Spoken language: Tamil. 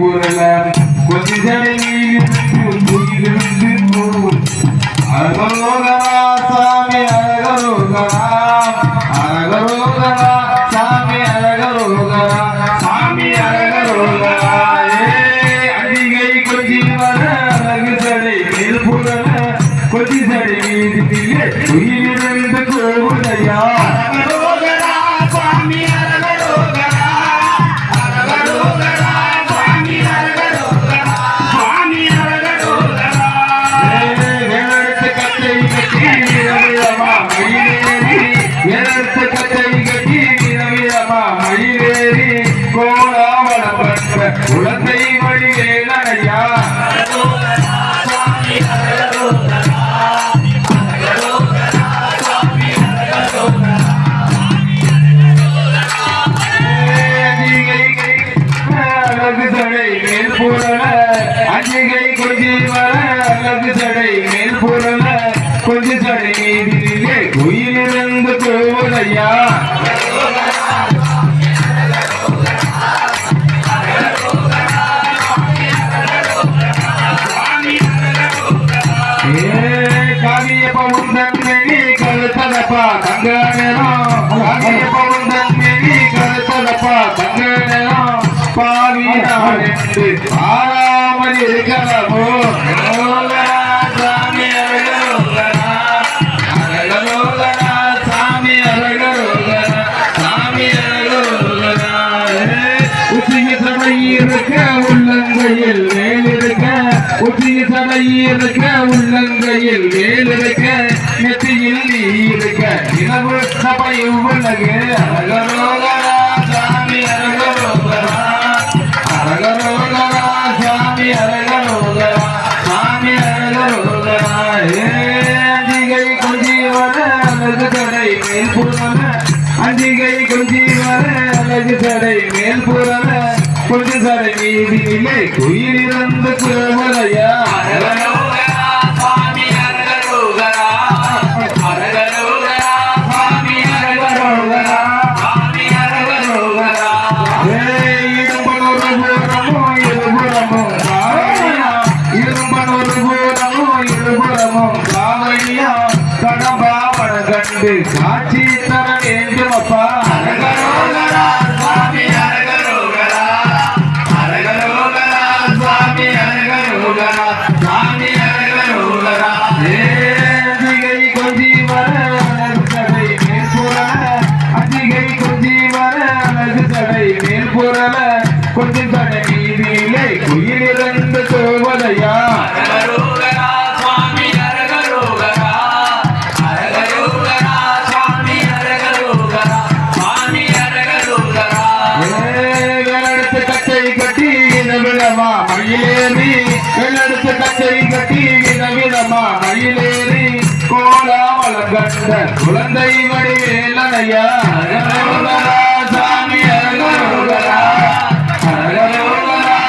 புரள கொஞ்ச ஜடையிலிருந்து போகும் அழகரோகரா சாமி அழகரோகரா. அழகரோகரா சாமி அழகரோகரா. சாமி அழகரோகரா. அடிகை கொஞ்சி வர அழகு சடை மேல் புரள கொஞ்சி சடை மீது உயிரிழந்த கோவுடையா அரகரோகரா, சுவாமி அழகு சடை மேல் புரள அஞ்சிகை கொஞ்சி வர அழகு சடை மேல் புரள கொஞ்ச சடை மீதிலே குயிலிருந்து போவதையா? சாமி அழகரோகரா அழகரோகரா சாமி அழகரோகரா சாமி அழகரோகரா உச்சிய சபை இருக்க உள்ளங்கையில் மேலிருக்க உச்சிய சபை இருக்க உள்ளங்கையில் மேலிருக்க சபை உள்ளகு அழகரோகரா சாமி அழகரோகரா அழகரோகரா சாமி அழகரோகரா சாமி அழகரோகரா ஏதிகை கொஞ்சி வர அழகு தடை மேல் புறம அஞ்சிகை கொஞ்சி வர அழகு தடை மேல் புறம கொஞ்ச குயிலிருந்து குரவலையா கொஞ்சி வர அழகு தடை மேற்புறல கொஞ்சம் தடை மீதியிலே குயிலிருந்து தோவலையா. மயிலேறி வெள்ளெடுத்து கச்சை கட்டி விதவிதமா மயிலேறி கோலாமல கண்ட குழந்தை வடிவேலையா சாமி அழகரோகரா அழகரோகரா